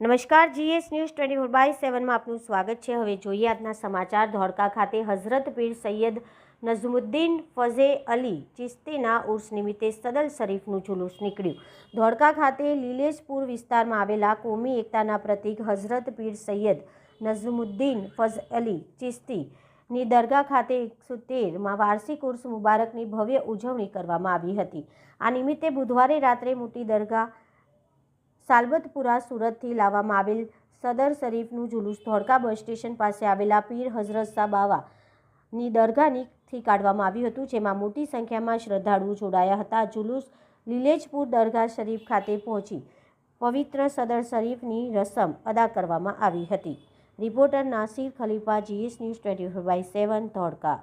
નમસ્કાર, GS news twenty four by સેવનમાં આપનું સ્વાગત છે. હવે જોઈએ આજના સમાચાર. ધોળકા ખાતે હઝરત પીર સૈયદ નઝમુદ્દીન ફઝે અલી ચિસ્તીના ઉર્સ નિમિત્તે સદલ શરીફનું જુલુસ નીકળ્યું. ધોળકા ખાતે લીલેશપુર વિસ્તારમાં આવેલા કોમી એકતાના પ્રતીક હઝરત પીર સૈયદ નઝમુદ્દીન ફઝ અલી ચિસ્તીની દરગાહ ખાતે એકસો તેરમાં વાર્ષિક ઉર્સ મુબારકની ભવ્ય ઉજવણી કરવામાં આવી હતી. આ નિમિત્તે બુધવારે રાત્રે મોટી દરગાહ સાલબતપુરા સુરતથી લાવવામાં આવેલ સદર શરીફનું જુલુસ ધોળકા બસ સ્ટેશન પાસે આવેલા પીર હઝરત શાહ બાવાની દરગાહથી કાઢવામાં આવ્યું હતું, જેમાં મોટી સંખ્યામાં શ્રદ્ધાળુઓ જોડાયા હતા. જુલુસ લીલેજપુર દરગાહ શરીફ ખાતે પહોંચી પવિત્ર સદર શરીફની રસમ અદા કરવામાં આવી હતી. Reporter Nasir Khalifa, GS news twenty four by seven, Dholka.